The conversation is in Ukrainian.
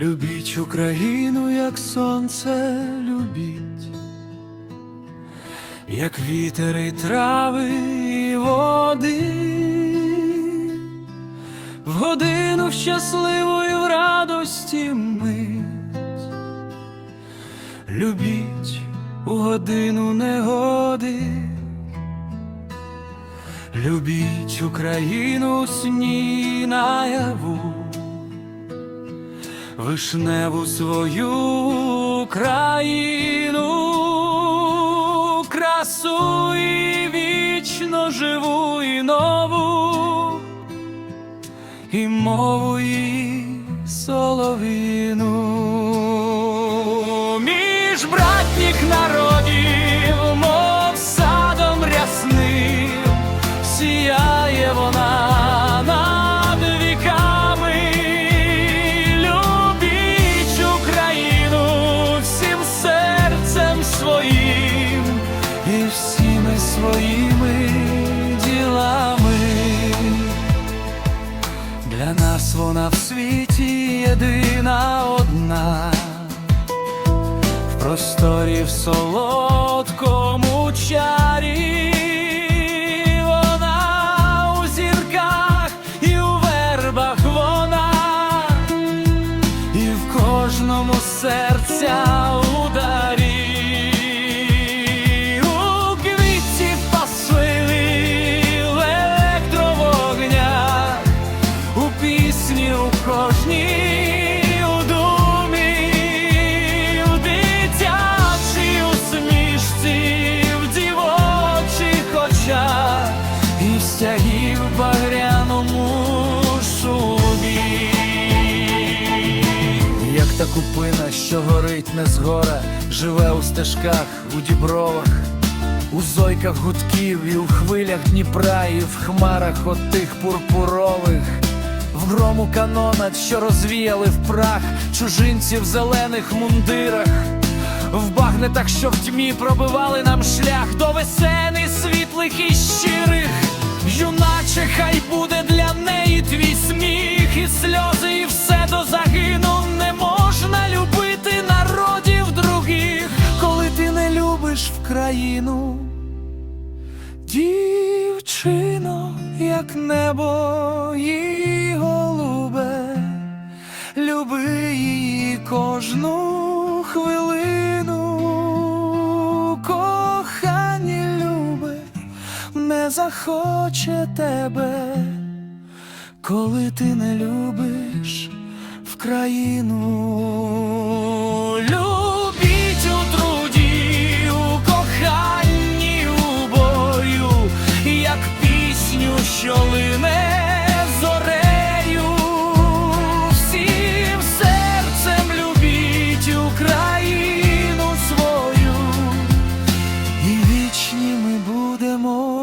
Любіть Україну, як сонце любіть, як вітер і трави і води, в годину щасливу і в радості мить, любіть у годину негоди. Любіть Україну сні наяву, вишневу свою країну, красу і вічно живу і нову, і мову і соловину Між братніх народів, єдина одна, в просторі в солодкому чарі. Вона у зірках і у вербах вона, і в кожному серця купина, що горить не згора, живе у стежках, у дібровах, у зойках гудків і у хвилях Дніпра, і в хмарах отих пурпурових, в грому канонат, що розвіяли в прах чужинці в зелених мундирах, в багнетах, що в тьмі пробивали нам шлях до весени світлих і щирих. Юначе, хай буде країну. Дівчино, як небо і голубе, люби її кожну хвилину, кохані любе, не захоче тебе, коли ти не любиш в країну. моє.